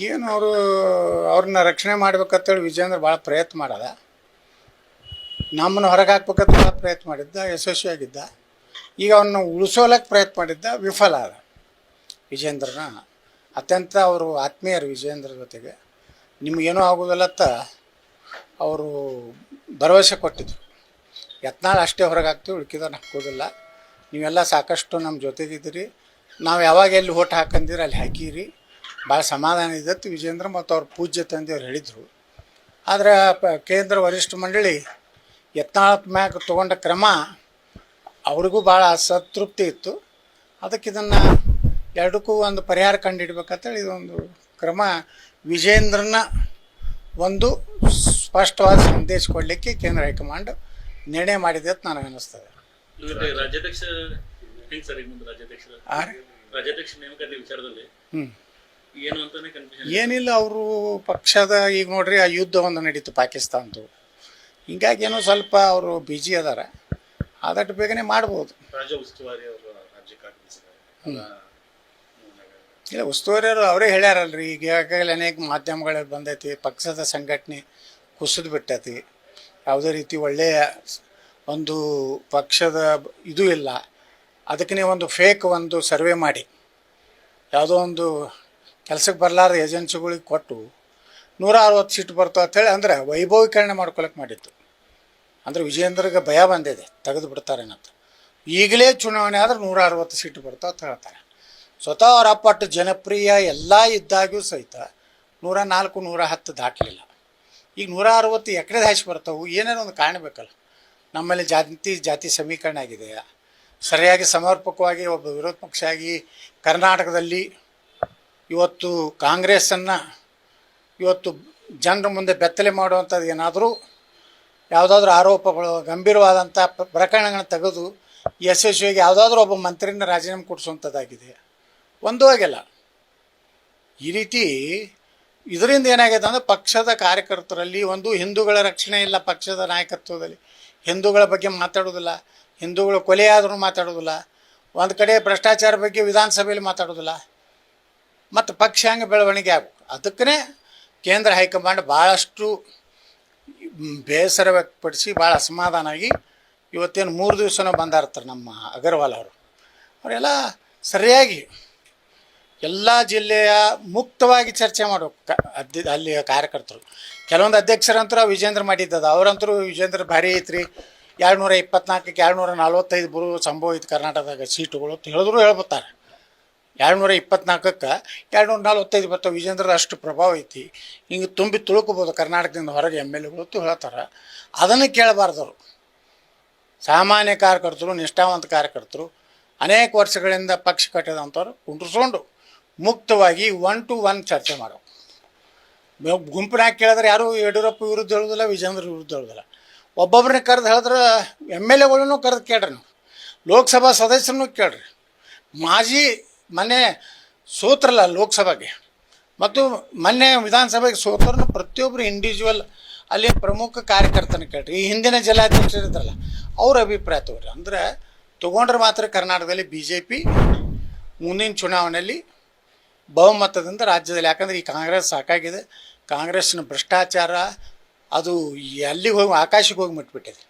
ಏನು ಅವರು, ಅವ್ರನ್ನ ರಕ್ಷಣೆ ಮಾಡ್ಬೇಕಂತೇಳಿ ವಿಜೇಂದ್ರ ಭಾಳ ಪ್ರಯತ್ನ ಮಾಡದ ನಮ್ಮನ್ನು ಹೊರಗೆ ಹಾಕ್ಬೇಕಂತ ಭಾಳ ಪ್ರಯತ್ನ ಮಾಡಿದ್ದ, ಯಶಸ್ವಿಯಾಗಿದ್ದ. ಈಗ ಅವನ್ನ ಉಳಿಸೋಲಕ್ಕೆ ಪ್ರಯತ್ನ ಮಾಡಿದ್ದ, ವಿಫಲ ಆದ. ವಿಜೇಂದ್ರನ ಅತ್ಯಂತ ಅವರು ಆತ್ಮೀಯರು ವಿಜೇಂದ್ರ ಜೊತೆಗೆ. ನಿಮಗೇನೂ ಆಗೋದಿಲ್ಲತ್ತ ಅವರು ಭರವಸೆ ಕೊಟ್ಟಿದ್ರು. ಯತ್ನಾಳು ಅಷ್ಟೇ ಹೊರಗೆ ಹಾಕ್ತೀವಿ ಉಳ್ಕಿದವ್ರು ಹಾಕೋದಿಲ್ಲ. ನೀವೆಲ್ಲ ಸಾಕಷ್ಟು ನಮ್ಮ ಜೊತೆಗಿದ್ದೀರಿ. ನಾವು ಯಾವಾಗ ಎಲ್ಲಿ ಓಟ್ ಹಾಕಂದಿರಿ, ಅಲ್ಲಿ ಹಾಕಿರಿ. ಭಾಳ ಸಮಾಧಾನ ಇದ್ದತ್ತು ವಿಜೇಂದ್ರ ಮತ್ತು ಅವ್ರ ಪೂಜ್ಯ ತಂದೆಯವ್ರು ಹೇಳಿದರು. ಆದರೆ ಪ ಕೇಂದ್ರ ವರಿಷ್ಠ ಮಂಡಳಿ ಯತ್ನಾಳ್ ಮ್ಯಾಗ ತೊಗೊಂಡ ಕ್ರಮ ಅವ್ರಿಗೂ ಭಾಳ ಅಸತೃಪ್ತಿ ಇತ್ತು. ಅದಕ್ಕೆ ಇದನ್ನು ಎರಡಕ್ಕೂ ಒಂದು ಪರಿಹಾರ ಕಂಡುಹಿಡ್ಬೇಕಂತೇಳಿ ಇದೊಂದು ಕ್ರಮ ವಿಜೇಂದ್ರನ ಒಂದು ಸ್ಪಷ್ಟವಾದ ಸಂದೇಶ ಕೊಡಲಿಕ್ಕೆ ಕೇಂದ್ರ ಹೈಕಮಾಂಡ್ ನಿರ್ಣಯ ಮಾಡಿದೆ ಅಂತ ನನಗೆ ಅನ್ನಿಸ್ತದೆ ರಾಜ್ಯಾಧ್ಯಕ್ಷ ರಾಜ್ಯಾಧ್ಯಕ್ಷ ನೇಮಕಾತಿ ವಿಚಾರದಲ್ಲಿ ಹ್ಞೂ ಏನು ಅಂತಾನೆ ಕನ್ಫ್ಯೂಷನ್ ಏನಿಲ್ಲ ಅವರು ಪಕ್ಷದ ಈಗ ನೋಡ್ರಿ ಆ ಯುದ್ಧ ಒಂದು ನಡೀತು ಪಾಕಿಸ್ತಾನದು. ಹಿಂಗಾಗಿ ಏನೋ ಸ್ವಲ್ಪ ಅವರು ಬಿಜಿ ಅದಾರ. ಆದಷ್ಟು ಬೇಗನೆ ಮಾಡ್ಬೋದು. ರಾಜ್ಯ ಉಸ್ತುವಾರಿ ಅವರು ರಾಜ್ಯಕ್ಕೆ ಆಗ್ತಿದ್ದಾರೆ ಇಲ್ಲ ಉಸ್ತುವಾರಿಯವರು ಅವರೇ ಹೇಳ್ಯಾರಲ್ರಿ ಈಗ ಈಗಾಗಲೇ ಅನೇಕ ಮಾಧ್ಯಮಗಳಲ್ಲಿ ಬಂದೈತಿ ಪಕ್ಷದ ಸಂಘಟನೆ ಕುಸಿದು ಬಿಟ್ಟೈತಿ. ಯಾವುದೇ ರೀತಿ ಒಳ್ಳೆಯ ಒಂದು ಪಕ್ಷದ ಇದು ಇಲ್ಲ. ಅದಕ್ಕೆ ನೀವು ಒಂದು ಫೇಕ್ ಒಂದು ಸರ್ವೆ ಮಾಡಿ. ಯಾವುದೋ ಒಂದು ಕೆಲಸಕ್ಕೆ ಬರಲಾರ್ದ ಏಜೆನ್ಸಿಗಳಿಗೆ ಕೊಟ್ಟು ನೂರ ಅರವತ್ತು ಸೀಟ್ ಬರ್ತಾವೆ ಅಂತೇಳಿ ಅಂದರೆ ವೈಭವೀಕರಣ ಮಾಡ್ಕೊಳಕ್ಕೆ ಮಾಡಿತ್ತು. ಅಂದರೆ ವಿಜಯೇಂದ್ರಗೆ ಭಯ ಬಂದಿದೆ, ತೆಗೆದು ಬಿಡ್ತಾರೇನಂತ ಈಗಲೇ ಚುನಾವಣೆ ಆದರೆ ನೂರ ಅರವತ್ತು ಸೀಟ್ ಬರ್ತಾವೆ ಅಂತ ಹೇಳ್ತಾರೆ. ಸ್ವತಃ ಅವರ ಅಪ್ಪಟ್ಟು ಜನಪ್ರಿಯ ಎಲ್ಲ ಇದ್ದಾಗ್ಯೂ ಸಹಿತ ನೂರ ನಾಲ್ಕು ನೂರ ಹತ್ತು ದಾಟಲಿಲ್ಲ ಈಗ ನೂರ ಅರವತ್ತು ಎಕರೆ ದಾಶಿ ಬರ್ತಾವೆ, ಏನೇನೋ ಒಂದು ಕಾರಣ ಬೇಕಲ್ಲ. ನಮ್ಮಲ್ಲಿ ಜಾತಿ ಜಾತಿ ಸಮೀಕರಣ ಆಗಿದೆ. ಸರಿಯಾಗಿ ಸಮರ್ಪಕವಾಗಿ ಒಬ್ಬ ವಿರೋಧ ಪಕ್ಷ ಆಗಿ ಕರ್ನಾಟಕದಲ್ಲಿ ಇವತ್ತು ಕಾಂಗ್ರೆಸ್ಸನ್ನು, ಇವತ್ತು ಜನರ ಮುಂದೆ ಬೆತ್ತಲೆ ಮಾಡುವಂಥದ್ದು ಏನಾದರೂ, ಯಾವುದಾದ್ರೂ ಆರೋಪಗಳು, ಗಂಭೀರವಾದಂಥ ಪ್ರ- ಪ್ರಕರಣಗಳನ್ನ ತೆಗೆದು ಯಶಸ್ವಿಯಾಗಿ ಯಾವುದಾದ್ರೂ ಒಬ್ಬ ಮಂತ್ರಿನ ರಾಜೀನಾಮೆ ಕೊಡಿಸುವಂಥದ್ದಾಗಿದೆ. ಒಂದೂ ಆಗಿಲ್ಲ ಈ ರೀತಿ ಇದರಿಂದ ಏನಾಗಿದೆ ಅಂದರೆ ಪಕ್ಷದ ಕಾರ್ಯಕರ್ತರಲ್ಲಿ ಒಂದು ಹಿಂದೂಗಳ ರಕ್ಷಣೆ ಇಲ್ಲ ಪಕ್ಷದ ನಾಯಕತ್ವದಲ್ಲಿ. ಹಿಂದೂಗಳ ಬಗ್ಗೆ ಮಾತಾಡೋದಿಲ್ಲ. ಹಿಂದೂಗಳು ಕೊಲೆ ಆದರೂ ಮಾತಾಡೋದಿಲ್ಲ. ಒಂದು ಕಡೆ ಭ್ರಷ್ಟಾಚಾರ ಬಗ್ಗೆ ವಿಧಾನಸಭೆಯಲ್ಲಿ ಮಾತಾಡೋದಿಲ್ಲ. ಮತ್ತು ಪಕ್ಷ ಹಂಗೆ ಬೆಳವಣಿಗೆ ಆಗಬೇಕು. ಅದಕ್ಕೇ ಕೇಂದ್ರ ಹೈಕಮಾಂಡ್ ಭಾಳಷ್ಟು ಬೇಸರ ವ್ಯಕ್ತಪಡಿಸಿ ಭಾಳ ಅಸಮಾಧಾನಾಗಿ ಇವತ್ತೇನು ಮೂರು ದಿವಸನೂ ಬಂದಾರ್ತಾರೆ ನಮ್ಮ ಅಗರ್ವಾಲ್ ಅವರು. ಅವರೆಲ್ಲ ಸರಿಯಾಗಿ ಎಲ್ಲ ಜಿಲ್ಲೆಯ ಮುಕ್ತವಾಗಿ ಚರ್ಚೆ ಮಾಡಬೇಕು. ಅದ್ದಿ, ಅಲ್ಲಿಯ ಕಾರ್ಯಕರ್ತರು. ಕೆಲವೊಂದು ಅಧ್ಯಕ್ಷರಂತರೂ ವಿಜೇಂದ್ರ ಮಾಡಿದ್ದದ ಅವರಂತರೂ ವಿಜೇಂದ್ರ ಭಾರಿ ಐತ್ರಿ. ಎರಡು ನೂರ ಇಪ್ಪತ್ನಾಲ್ಕಕ್ಕೆ ಎರಡು ನೂರ ನಲ್ವತ್ತೈದು ಬರು ಸಂಭವ ಇತ್ತು ಕರ್ನಾಟಕದಾಗ ಸೀಟುಗಳು ಅಂತ ಹೇಳಿದ್ರು ಹೇಳ್ಬಿಡ್ತಾರೆ. ಎರಡು ನೂರ ಇಪ್ಪತ್ನಾಲ್ಕಕ್ಕೆ ಎರಡುನೂರ ನಲ್ವತ್ತೈದು ಬರ್ತಾವೆ ವಿಜೇಂದ್ರ ಅಷ್ಟು ಪ್ರಭಾವ ಐತಿ. ಹಿಂಗೆ ತುಂಬಿ ತುಳುಕೋಬೋದು ಕರ್ನಾಟಕದಿಂದ ಹೊರಗೆ ಎಂ ಎಲ್ ಎಗಳು ಹೇಳ್ತಾರೆ. ಅದನ್ನು ಕೇಳಬಾರ್ದವರು. ಸಾಮಾನ್ಯ ಕಾರ್ಯಕರ್ತರು, ನಿಷ್ಠಾವಂತ ಕಾರ್ಯಕರ್ತರು, ಅನೇಕ ವರ್ಷಗಳಿಂದ ಪಕ್ಷ ಕಟ್ಟಿದಂಥವ್ರು ಕುಂಟ್ರಿಸ್ಕೊಂಡು ಮುಕ್ತವಾಗಿ ಒನ್ ಟು ಒನ್ ಚರ್ಚೆ ಮಾಡೋ ಗುಂಪಿನಾಗ ಕೇಳಿದ್ರೆ ಯಾರು ಯಡಿಯೂರಪ್ಪ ವಿರುದ್ಧ ಹೇಳೋದಿಲ್ಲ, ವಿಜೇಂದ್ರ ವಿರುದ್ಧ ಹೇಳೋದಿಲ್ಲ. ಒಬ್ಬೊಬ್ಬರನ್ನ ಕರೆದು ಹೇಳಿದ್ರೆ ಎಂ ಎಲ್ ಎಗಳನ್ನು ಕರೆದು ಕೇಳ್ರಿ ನೀವು. ಲೋಕಸಭಾ ಸದಸ್ಯರನ್ನು ಕೇಳ್ರಿ. ಮಾಜಿ ಮೊನ್ನೆ ಸೋತ್ರಲ್ಲ ಲೋಕಸಭೆಗೆ. ಮತ್ತು ಮೊನ್ನೆ ವಿಧಾನಸಭೆಗೆ ಸೋತ್ರನು ಪ್ರತಿಯೊಬ್ಬರು ಇಂಡಿವಿಜುವಲ್ ಅಲ್ಲಿ ಪ್ರಮುಖ ಕಾರ್ಯಕರ್ತನ ಕೇಳ್ರಿ. ಈ ಹಿಂದಿನ ಜಿಲ್ಲಾಧ್ಯಕ್ಷರು ಇದ್ರಲ್ಲ, ಅವ್ರ ಅಭಿಪ್ರಾಯ ತಗೋರಿ. ಅಂದರೆ ತೊಗೊಂಡ್ರೆ ಮಾತ್ರ ಕರ್ನಾಟಕದಲ್ಲಿ ಬಿ ಜೆ ಪಿ ಮುಂದಿನ ಚುನಾವಣೆಯಲ್ಲಿ ಬಹುಮತದಿಂದ ರಾಜ್ಯದಲ್ಲಿ. ಯಾಕಂದರೆ ಈ ಕಾಂಗ್ರೆಸ್ ಸಾಕಾಗಿದೆ. ಕಾಂಗ್ರೆಸ್ನ ಭ್ರಷ್ಟಾಚಾರ ಅದು ಎಲ್ಲಿಗೆ ಹೋಗಿ, ಆಕಾಶಕ್ಕೆ ಹೋಗಿ ಮುಟ್ಬಿಟ್ಟಿದೆ.